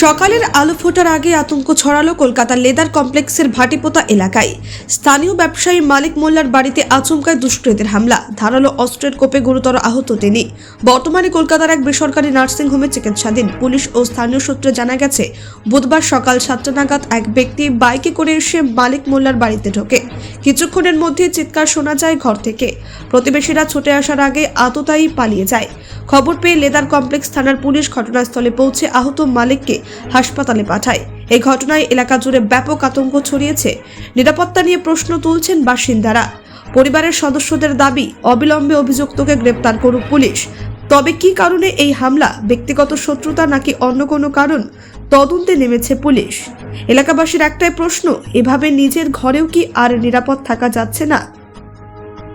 সকালের আলো ফোটার আগে আতঙ্ক ছড়ালো কলকাতার লেদার কমপ্লেক্সের ভাটিপোতা এলাকায়। স্থানীয় ব্যবসায়ী মালিক মোল্লার বাড়িতে আচমকায় দুষ্কৃতের হামলা, ধারালো অস্ত্রের কোপে গুরুতর আহত তিনি। বর্তমানে কলকাতার এক বেসরকারি নার্সিংহোমে চিকিৎসাধীন পুলিশ ও স্থানীয় সূত্রে জানা গেছে, বুধবার সকাল সাতটা নাগাদ এক ব্যক্তি বাইকে করে এসে মালিক মোল্লার বাড়িতে ঢোকে। কিছুক্ষণের মধ্যে চিৎকার শোনা যায় ঘর থেকে। প্রতিবেশীরা ছুটে আসার আগে আততায়ী পালিয়ে যায়। খবর পেয়ে লেদার কমপ্লেক্স থানার পুলিশ ঘটনাস্থলে পৌঁছে আহত মালিককে হাসপাতালে পাঠায়। এই ঘটনায় এলাকা জুড়ে ব্যাপক আতঙ্ক ছড়িয়েছে। নিরাপত্তা নিয়ে প্রশ্ন তুলছেন বাসিন্দারা। পরিবারের সদস্যদের দাবি, অবিলম্বে অভিযুক্তকে গ্রেপ্তার করুক পুলিশ। তবে কি কারণে এই হামলা, ব্যক্তিগত শত্রুতা নাকি অন্য কোনো কারণ? তদন্তে নেমেছে পুলিশ। এলাকাবাসীর একটাই প্রশ্ন, এভাবে নিজের ঘরেও কি আর নিরাপদ থাকা যাচ্ছে না?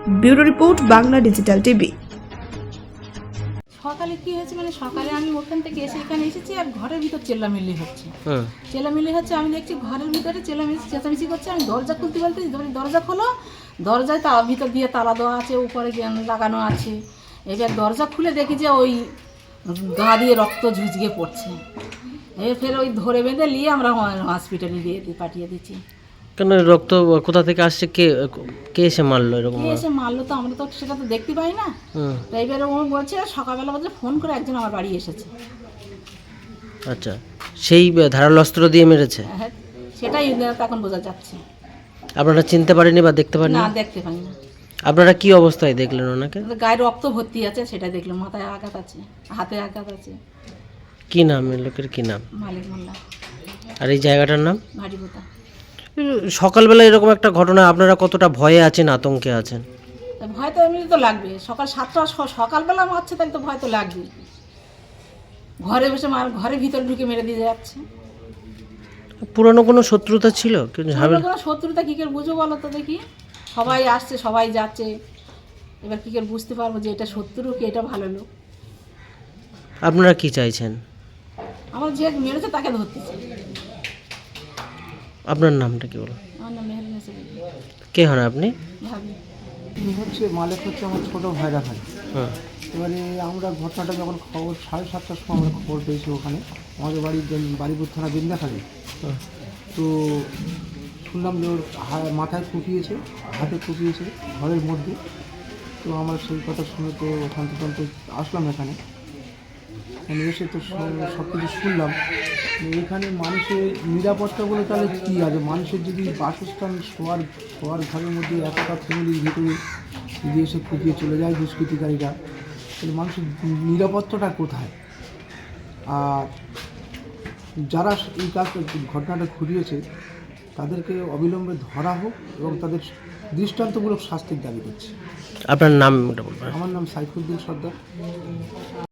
Bureau report, Bangla digital TV. সকালে কি হয়েছে মানে সকালে আমি ওখান থেকে এসে এখানে এসেছি আর ঘরের ভিতর চেল্লামিল্লি হচ্ছে। হুম চেল্লামিল্লি হচ্ছে আমি দেখছি ঘরের ভিতরে চেল্লামিল্লি চেঁচামেচি করছে আমি দরজা খুলতে বলতে বলি, দরজা খোলো দরজায় তা ভিতর দিয়ে তালা দেওয়া আছে উপরে জ্ঞান লাগানো আছে। এবার দরজা খুলে দেখি যে ওই গা দিয়ে রক্ত ঝুঁঝিয়ে পড়ছে। এ ফের ওই ধরে বেঁধে নিয়ে আমরা হসপিটালে দিয়ে পাঠিয়ে দিচ্ছি। কেন রক্ত কোথা থেকে আসছে? কে কে এসে মারলো এরকম কে এসে মারলো তো আমরা তো সেটা তো দেখতে পাই না। হুম। তো এবারে ও বলছে সকালবেলা বলছে ফোন করে একজন আমার বাড়ি এসেছে। আচ্ছা সেই ধারালো অস্ত্র দিয়ে মেরেছে? হ্যাঁ সেটাই এখন বোঝা যাচ্ছে। আপনারা চিনতে পারেনি বা দেখতে পারেনি না দেখতে পাই না আপনারা কি অবস্থায় দেখলেন ওনাকে? গায়ে রক্ত ভর্তি আছে সেটা দেখলাম মাথায় আঘাত আছে হাতে আঘাত আছে। কি নাম লোকের? কি নাম? মালিক মোল্লা। আর এই জায়গাটার নাম? ভারী পোতা সকালবেলা এরকম একটা ঘটনা আপনারা কতটা ভয়ে আছেন আতঙ্কে আছেন? ভয় তো এমনি তো লাগবে সকাল সাতটা সকালবেলা মারছে তাহলে তো ভয় তো লাগবে ঘরে বসে মার ঘরে ভিতরে ঢুকে মেরে দিয়ে যাচ্ছে। পুরনো কোনো শত্রুতা ছিল? কিন্তু কোনো শত্রুতা কী করে বুঝো বলো তো দেখি? সবাই আসছে সবাই যাচ্ছে। এবার কী করে বুঝতে পারব যে এটা শত্রু কি এটা ভালো লোক? আপনারা কি চাইছেন? আমার যে মেরেছে তাকে ধরতে চাই। আপনার নামটা কি বলো? আমার নাম মেহরিন কে হন আপনি? হচ্ছে মালিক হচ্ছে আমার ছোট ভাইরা ভাই হ্যাঁ। এবারে আমরা ঘটনাটা যখন খবর সাড়ে সাতটার সময় আমরা খবর পেয়েছি ওখানে আমাদের বাড়ির যে- বাড়িপুর থানা বিন্দাখালি। হ্যাঁ। তো শুনলাম যে ওর মাথায় কুপিয়েছে হাতে কুপিয়েছে ঘরের মধ্যে। তো আমরা সেই কথা শুনে তো ওখান থেকে আসলাম এখানে। এসে তো সব কিছু শুনলাম। এখানে মানুষের নিরাপত্তা বলে তাহলে কী আছে? মানুষের যদি বাসস্থান শোয়ার শোয়ার ঘরের মধ্যে এতটা ফ্যামিলির ভিতরে যদি এসে কুপিয়ে চলে যায় দুষ্কৃতিকারীরা তাহলে মানুষের নিরাপত্তাটা কোথায়? আর যারা এই কাজ ঘটনাটা ঘটিয়েছে তাদেরকে অবিলম্বে ধরা হোক এবং তাদের দৃষ্টান্তমূলক শাস্তির দাবি করছে। আপনার নাম আমার নাম সাইফুদ্দিন সর্দার।